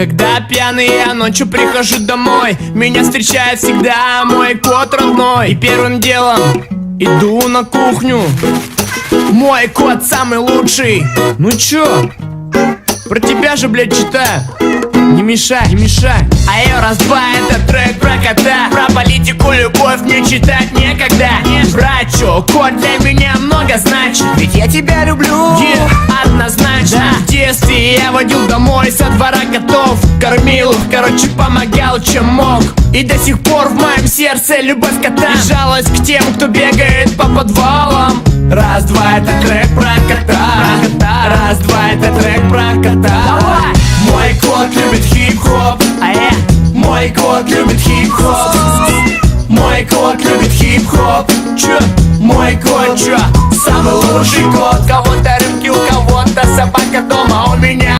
Когда пьяный я ночью прихожу домой. Меня встречает всегда мой кот родной. И первым делом иду на кухню. Мой кот самый лучший. Ну чё? Про тебя же, блядь, читаю. Не мешай, не мешай. А я раз-два, это трек про кота. Про политику, любовь мне читать некогда. Брать чё, кот для меня много значит. Ведь я тебя люблю. yeah, я водил домой со двора котов Кормил их, короче, помогал чем мог. И до сих пор в моем сердце любовь кота И жалость к тем, кто бегает по подвалам. Раз-два, это трек про кота. Раз-два, это трек про кота. Мой кот любит хип-хоп. А я? Мой кот любит хип-хоп. Мой кот любит хип-хоп. Чё? Мой кот чё? Самый лучший кот. Кого-то